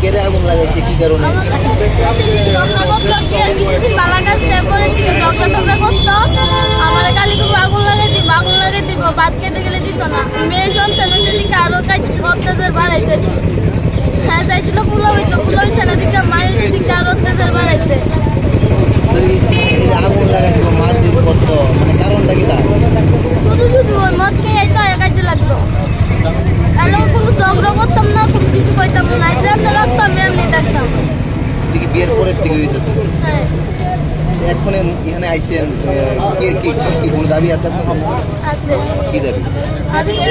কেড়ে আগুন লাগাইছে, কি কারণে? আমার লাগাই দিব খেতে গেলে না মেয়ে দিকে আরও কাজ হইতো হইছে না দিকে মায়ের দিকে আরও অত্যাচার বাড়াইছে তো এই এই যে আগুন লাগাই দিব মার দিন করতো মানে কারণটা কি তার শুধু শুধু ওই মদ খেয়ে আইতো এক কাজে লাগতো তাহলে কোনো ঝগড়া করতাম না কোনো কিছু কইতাম না যেমনি লাগতো আমি এমনি দেখতাম দেখি বিয়ের পরের থেকে হইতেছে হ্যাঁ। এখন এখানে আইসেন কি কি কি কি কোনো দাবি আছে আপনার? আছে। কি দাবি? আজকে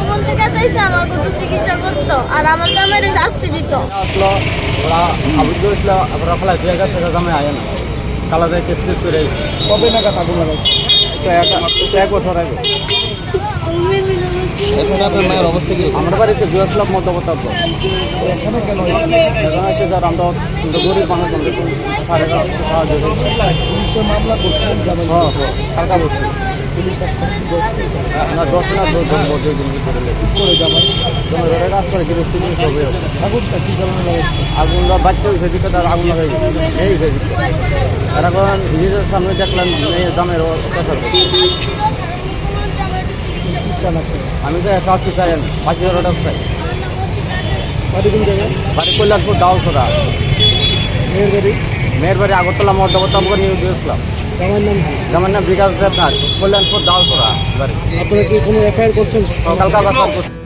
কোন থেকে চাইছে আমার কত চিকিৎসা করতো আর আমার জামাইয়ের শাস্তি দিত। আসলো ওরা আবদ্ধ হয়েছিল ওরা ফেলা দুই হাজার টাকা আয় না। কালা যায় কেস করে কবে নাগাদ আগুন এক বছর আগে। এখন আপনার মায়ের অবস্থা কি আমার বাড়িতে বৃহস্পতি মধ্যবতাব্য এখানে কেন? যার আমরা গরিব মানুষ মামলা হ্যাঁ হ্যাঁ হালকা বলছি পুলিশ আমরা দশ না দশ জন বছর দিন ভিতরে। করে জামাই জমা রাত করে গিয়ে তিন হবে। আগুনটা কি কারণে লাগাচ্ছে আগুনটা বাচ্চা হয়েছে দিকে তার আগুন লাগাই এই হয়েছে আর এখন নিজের সামনে দেখলাম দামের আমি তো শাস্তি চাই আমি পাঁচ হাজার টাকা চাই। বাড়ি কোন জায়গায় বাড়ি কল্যাণপুর ডাউসরা মেয়ের বাড়ি মেয়ের বাড়ি আগরতলা মধ্যবর্তম করে নিয়ে দিয়েছিলাম আমার নাম যেমন নাম বিকাশ দেবনাথ কল্যাণপুর ডাউসরা বাড়ি আপনারা কি কোনো এফআইআর করছেন? কালকা বাসার